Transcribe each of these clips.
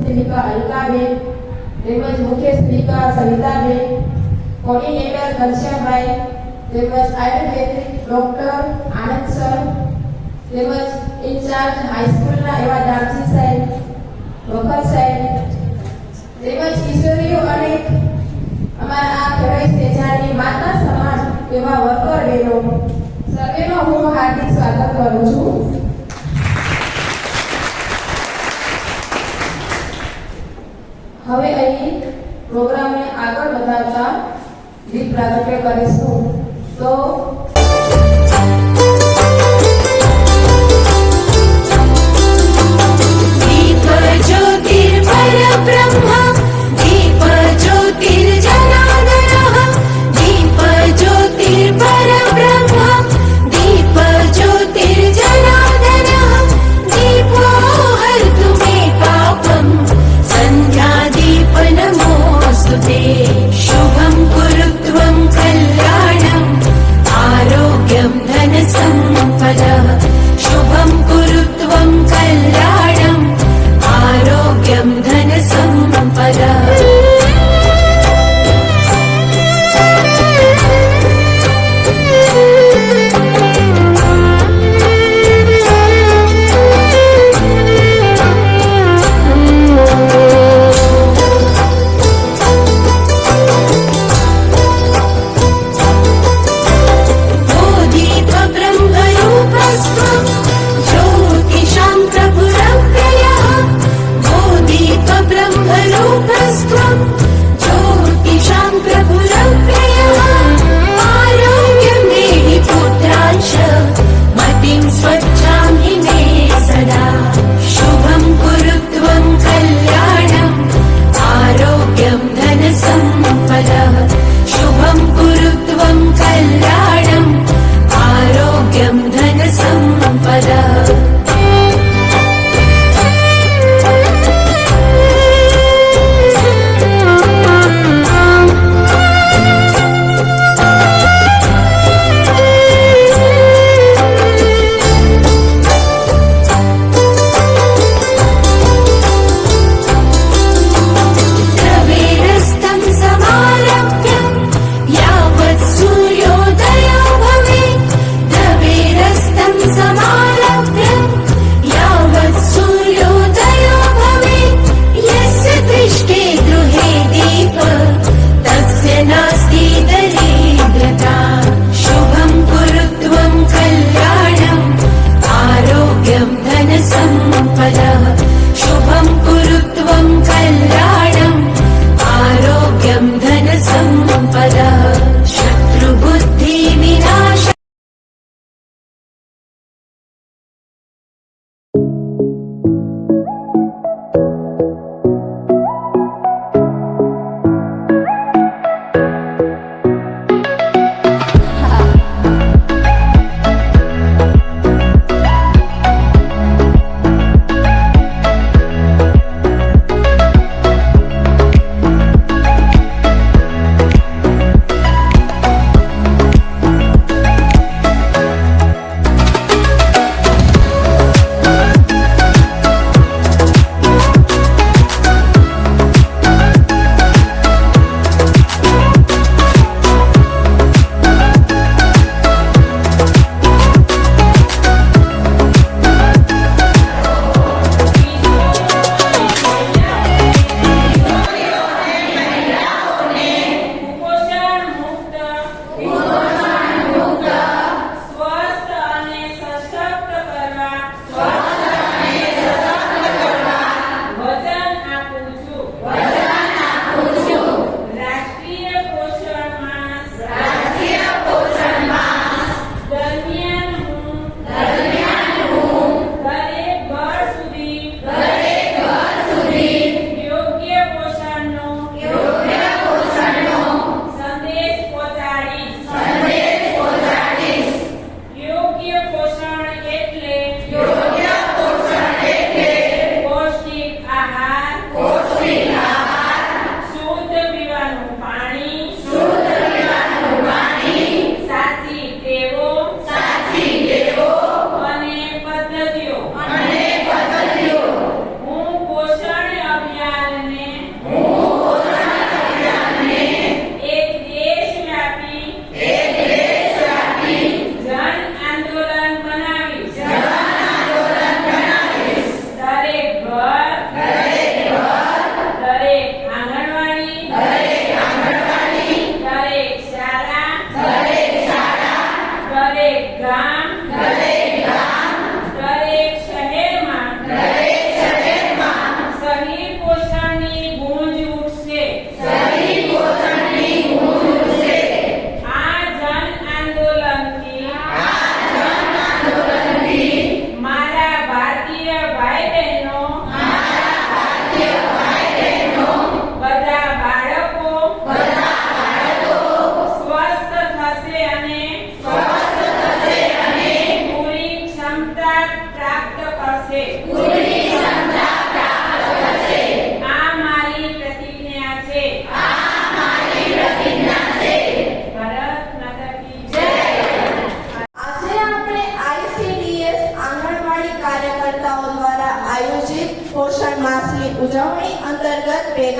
Speaker Alkaben તેમજ મુખ્ય speaker Savitaben coordinator ઘનશ્યામભાઈ, તેમજ આયુર્વેદિક ડોક્ટર આનંદ સર, તેમજ ઇન્ચાર્જ હાઈસ્કૂલના એવા દામજી સાહેબ, વખત સાહેબ, તેમજ કિશોરીઓ અને અમારા આ ખેડૂત સેજાની માતા સમાજ એવા વર્કર બહેનો. સર્વેનો હું હાર્દિક સ્વાગત કરું છું. હવે અહીં પ્રોગ્રામને આગળ વધારતા દીપ પ્રાગટ્ય કરીશું. તો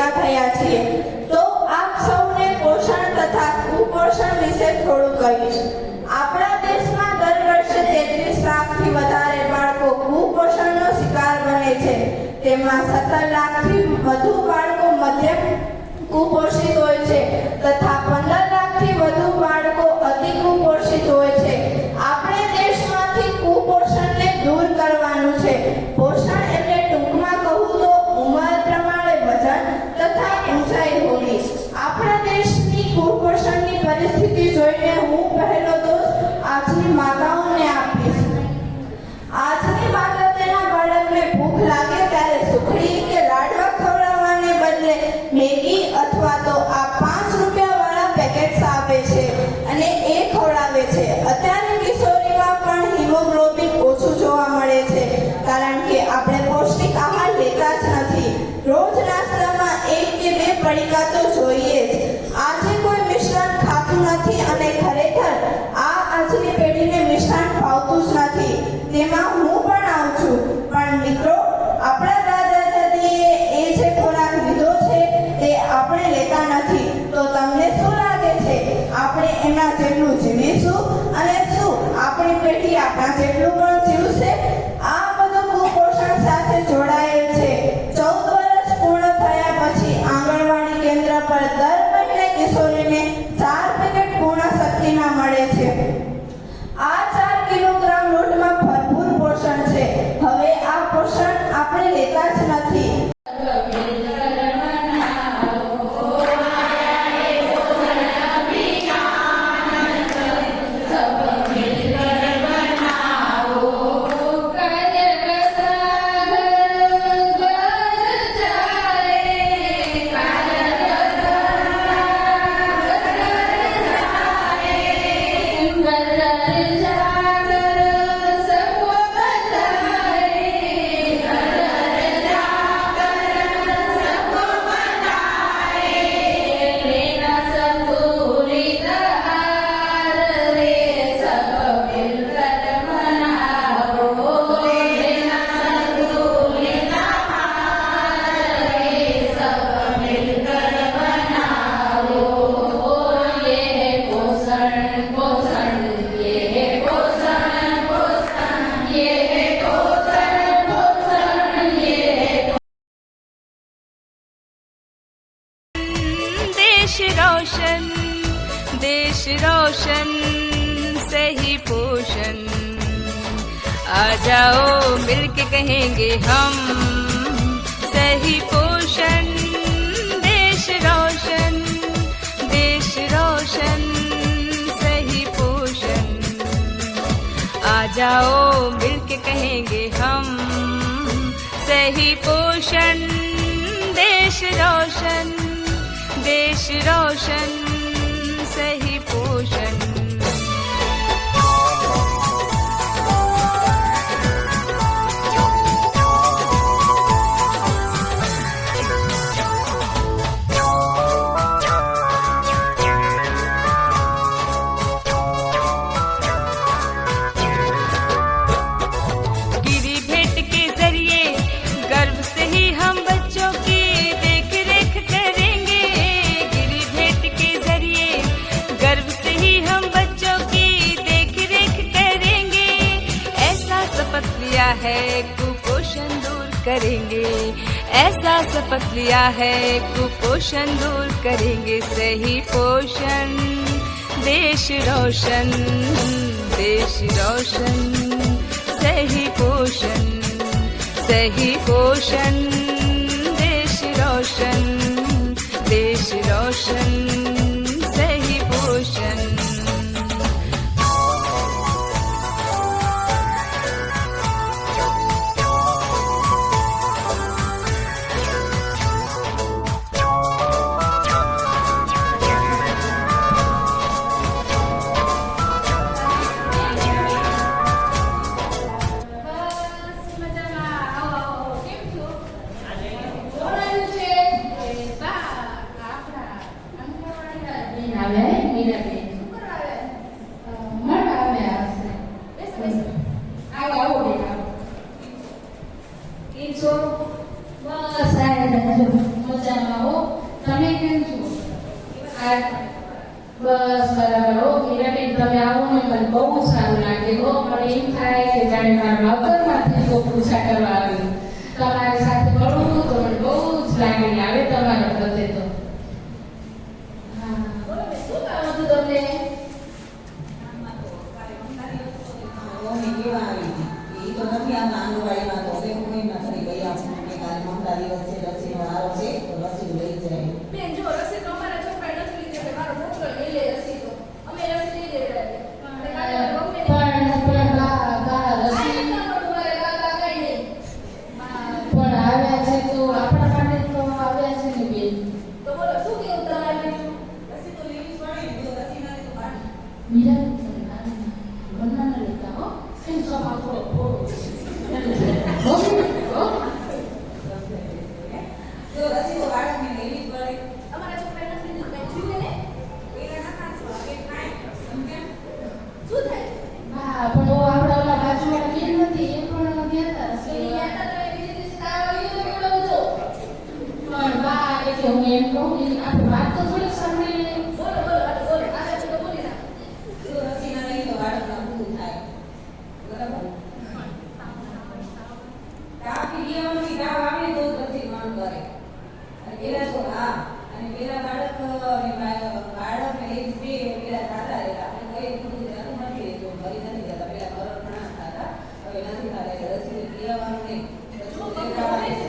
ભેગા થયા છીએ. તો આપ સૌને પોષણ તથા કુપોષણ વિશે થોડું કહીશ. આપણા દેશમાં દર વર્ષે તેત્રીસ લાખથી વધારે બાળકો કુપોષણનો શિકાર બને છે. તેમાં સત્તર લાખથી વધુ બાળકો મધ્યમ કુપોષિત હોય છે તથા પંદર લાખથી વધુ બાળકો અતિ કુપોષિત હોય છે. બાળકને ભૂખ લાગે ત્યારે સુખડી કે લાડવા ખવડાવવાને બદલે મેગી અથવા તો આ પાંચ રૂપિયા વાળા પેકેટ્સ આપે છે અને એ ખવડાવે છે. અત્યારે કિશોરીમાં પણ હિમોગ્લોબિન देश रोशन देश रोशन सही पोषण आ जाओ मिलके कहेंगे हम सही पोषण देश रोशन देश रोशन सही पोषण आ जाओ मिलके कहेंगे हम सही पोषण देश रोशन देश रोशन सही पोषण दूर करेंगे सही पोषण। देश रोशन देश रोशन। सही पोषण सही पोषण। देश रोशन देश रोशन Mà anh. Gracias.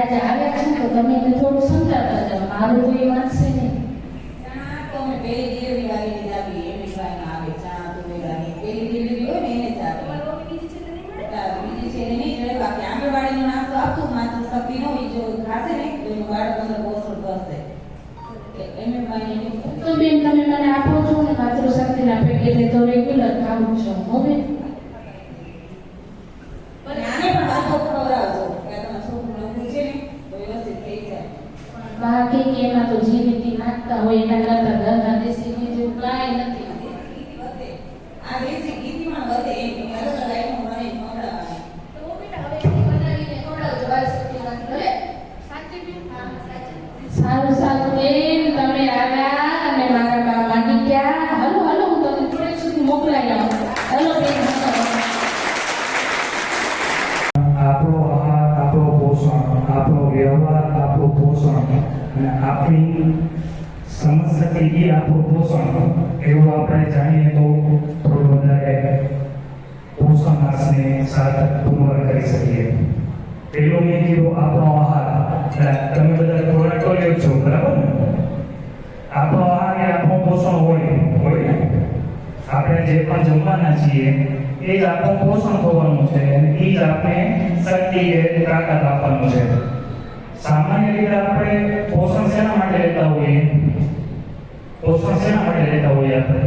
આજે આવ્યા છે તો તમે એને થોડું સમજાવતા જાઓ. મારું તો એ વાંચશે નહીં. તો આપતો માત્ર શક્તિ નો જો ખાશે ને તો એનું બાળક અંદર તો બેન તમે મને આપો છો ને? માતૃ શક્તિના પેટ એટલે તો રેગ્યુલર ખાવું છું. હવે. આપણી સમસ્યા કહીએ આપણું પોષણ એવું આપણે જાણીએ તો થોડું વધારે પોષણ નાશને સાર્થક પુનવાર કરી શકીએ. પેલો મેં કીધું આપણો આહાર. તમે બધા ખોરાક તો છો, બરાબર ને? આપણો આહાર એ આપણું પોષણ હોય હોય ને? આપણે જે પણ જમવાના છીએ, એ જ આપણું પોષણ થવાનું છે અને એ જ આપણે શક્તિ એ તાકાત આપવાનું છે. સામાન્ય રીતે આપણે પોષણ શેના માટે લેતા હોઈએ? પોષણ શેના માટે લેતા હોઈએ આપણે?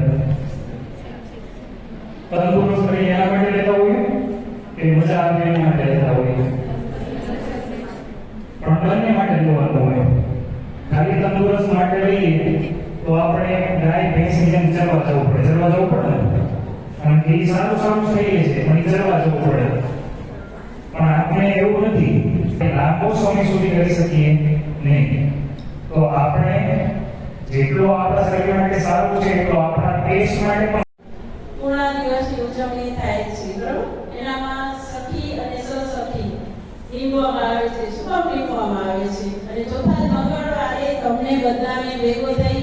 તંદુરસ્ત રહીએ એના માટે લેતા હોઈએ કે મજા આવે એના માટે લેતા હોઈએ? પણ બંને માટે લેવાનું હોય. ખાલી તંદુરસ્ત માટે લઈએ તો આપણે ગાય ભેંસની જેમ ચરવા જવું પડે. ચરવા જવું પડે કારણ કે એ સારું સારું થઈ છે પણ એ ચરવા જવું પડે. પણ આપણે એવું નથી. લાંબો સમય સુધી કરી શકીએ નહીં. તો આપણે જેટલો આપણા શરીર માટે સારું છે, એટલો આપણા દેશ માટે પણ પૂર્ણ દિવસની ઉજવણી થાય છે, બરોબર? એનામાં સખી અને સસખી નીમવામાં આવે છે, શું કામ નીમવામાં આવે છે? અને ચોથા મંગળવારે તમને બધાને ભેગો થઈ